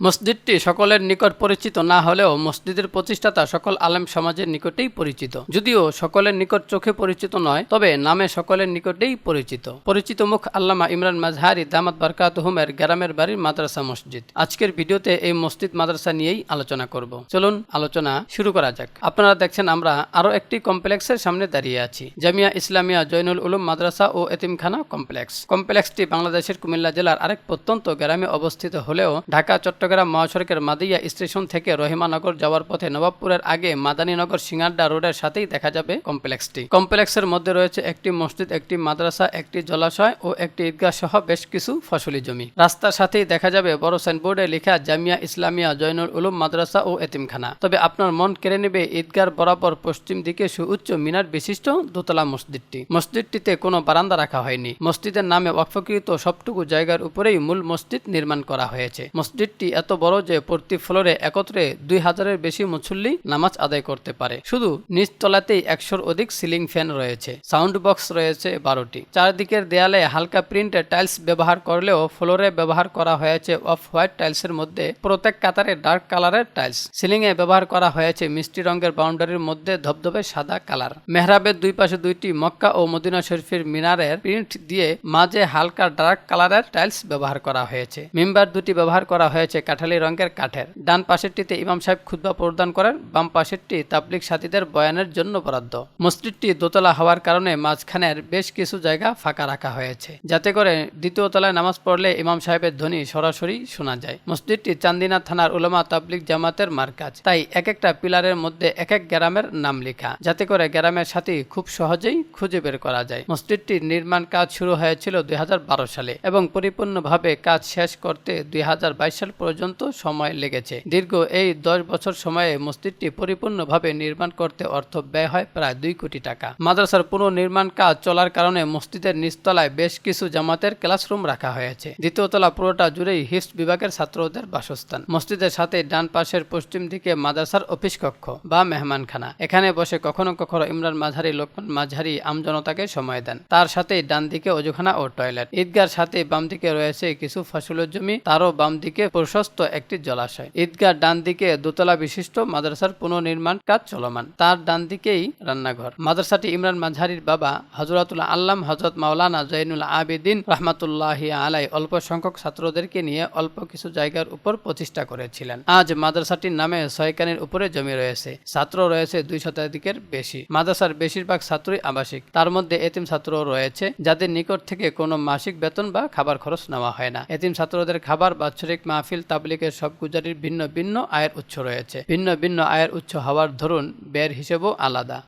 মসজিদটি সকলের নিকট পরিচিত না হলেও মসজিদের প্রতিষ্ঠাতা সকল আলেম সমাজের নিকটেই পরিচিত। যদিও সকলের নিকট চোখে পরিচিত নয়, তবে নামে সকলের নিকটেই পরিচিত। পরিচিত মুখ আল্লামা ইমরান মাজহারি দামাত বারকাত হুমের গ্রামের বাড়ির মাদ্রাসা মসজিদ। আজকের ভিডিওতে এই মসজিদ মাদ্রাসা নিয়েই আলোচনা করব। চলুন আলোচনা শুরু করা যাক। আপনারা দেখছেন আমরা আরও একটি কমপ্লেক্সের সামনে দাঁড়িয়ে আছি। জামিয়া ইসলামিয়া জৈনুল উলুম মাদ্রাসা ও এতিমখানা কমপ্লেক্স। কমপ্লেক্সটি বাংলাদেশের কুমিল্লা জেলার আরেক প্রত্যন্ত গ্রামে অবস্থিত হলেও ঢাকা চট্টগ্রাম মহাসড়কের মাদিয়া স্টেশন থেকে রহিমানগর যাওয়ার পথে নবাবপুরের আগে মাদানীনগর সিঙ্গাড্ডা রোডের সাথেই দেখা যাবে কমপ্লেক্সটি। কমপ্লেক্সের মধ্যে রয়েছে একটি মসজিদ, একটি মাদ্রাসা, একটি জলাশয় ও একটি ঈদগাহ সহ বেশ কিছু ফসলি জমি। রাস্তার সাথেই দেখা যাবে বড় সাইনবোর্ডে লেখা, জামিয়া ইসলামিয়া জৈনুল উলুম মাদ্রাসা ও এতিমখানা। তবে আপনার মন কেড়ে নেবে ঈদগার বরাবর পশ্চিম দিকে সুউচ্চ মিনার বিশিষ্ট দোতলা মসজিদটি। মসজিদটিতে কোনো বারান্দা রাখা হয়নি। মসজিদের নামে অক্ষকৃত সবটুকু জায়গার উপরেই মূল মসজিদ নির্মাণ করা হয়েছে। মসজিদটি এত বড় যে প্রতি ফ্লোরে একত্রে দুই হাজারের বেশি মুসল্লি নামাজ আদায় করতে পারে। শুধু নিচ তলাতেই একশোর অধিক সিলিং ফ্যান রয়েছে। সাউন্ড বক্স রয়েছে বারোটি। চারদিকের দেয়ালে হালকা প্রিন্টের টাইলস ব্যবহার করলেও ফ্লোরে ব্যবহার করা হয়েছে অফ হোয়াইট টাইলসের মধ্যে। প্রত্যেক কাতারে ডার্ক কালারের টাইলস। সিলিংয়ে ব্যবহার করা হয়েছে মিষ্টি রঙের বাউন্ডারির মধ্যে ধবধবে সাদা কালার। মেহরাবের দুই পাশে দুইটি মক্কা ও মদিনা শরীফের মিনারের প্রিন্ট দিয়ে মাঝে হালকা ডার্ক কালারের টাইলস ব্যবহার করা হয়েছে। মেম্বার দুটি ব্যবহার করা হয়েছে কাঠালি রঙের কাঠের। ডান পাশেরটিতে ইমাম সাহেব খুতবা প্রদান করেন, বাম পাশেরটি তাবলিক সাথীদের বয়ানের জন্য বরাদ্দ। মসজিদটি দোতলা হওয়ার কারণে মাঝখানের বেশ কিছু জায়গা ফাঁকা রাখা হয়েছে। যাতে করে দ্বিতীয় তলায় নামাজ পড়লে ইমাম সাহেবের ধ্বনি সরাসরি শোনা যায়। মসজিদটি চান্দিনা থানার উলামা তাবলিক জামাতের মার্কাজ। তাই এক একটা পিলারের মধ্যে এক এক গ্রামের নাম লেখা। যাতে করে গ্রামের সাথী খুব সহজেই খুঁজে বের করা যায়। মসজিদটির নির্মাণ কাজ শুরু হয়েছিল দুই হাজার বারো সালে এবং পরিপূর্ণভাবে কাজ শেষ করতে দুই হাজার বাইশ সাল পর্যন্ত সময় লেগেছে। দীর্ঘ এই দশ বছর সময়ে মসজিদটি পরিপূর্ণভাবে নির্মাণ করতে অর্থ ব্যয় হয় প্রায় দুই কোটি টাকা। মাদ্রাসার পুনর্নির্মাণ কাজ চলার কারণে মসজিদের নিচতলায় বেশ কিছু জামাতের ক্লাসরুম রাখা হয়েছে। দ্বিতীয় তলা পুরোটা জুড়েই হিস্ট বিভাগের ছাত্রদের বাসস্থান। মসজিদের সাথে ডান পাশের পশ্চিম দিকে মাদ্রাসার অফিস কক্ষ বা মেহমানখানা। এখানে বসে কখনো কখনো ইমরান মাঝারি লোকমান মাঝারি আমজনতাকে সময় দেন। তার সাথে ডান দিকে অজুখানা ও টয়লেট। ঈদগার সাথে বাম দিকে রয়েছে কিছু ফসলের জমি। তারও বাম দিকে প্রশস্ত একটি জলাশয়। ঈদগার ডান দিকে দোতলা বিশিষ্ট মাদ্রাসার পুনর্নির্মাণ কাজ চলমান। তার ডান দিকেই রান্নাঘর। মাদ্রাসাটি ইমরান মাঝারির বাবা হজরতুল্লাহ আল্লাম হজরত মাওলানা জৈনুল আবেদিন রহমাতুল্লাহ আলাই অল্প সংখ্যক ছাত্রদেরকে নিয়ে অল্প কিছু জায়গার উপর প্রতিষ্ঠা করেছিলেন। আজ মাদ্রাসাটির নামে ছয়কানির উপরে জমি রয়েছে। ছাত্র রয়েছে দুই শতাধিকের বেশি। মাদ্রাসার বেশিরভাগ ছাত্রই আবাসিক। তার মধ্যে এতিম ছাত্র রয়েছে, যাদের নিকট থেকে কোনো মাসিক বেতন বা খাবার খরচ নেওয়া হয় না। এতিম ছাত্রদের খাবার, বাৎসরিক মাহফিল তাবলিকের সব গুজারির ভিন্ন ভিন্ন আয়ের উৎস রয়েছে। ভিন্ন ভিন্ন আয়ের উৎস হওয়ার ধরুন ব্যয়ের হিসেবেও আলাদা।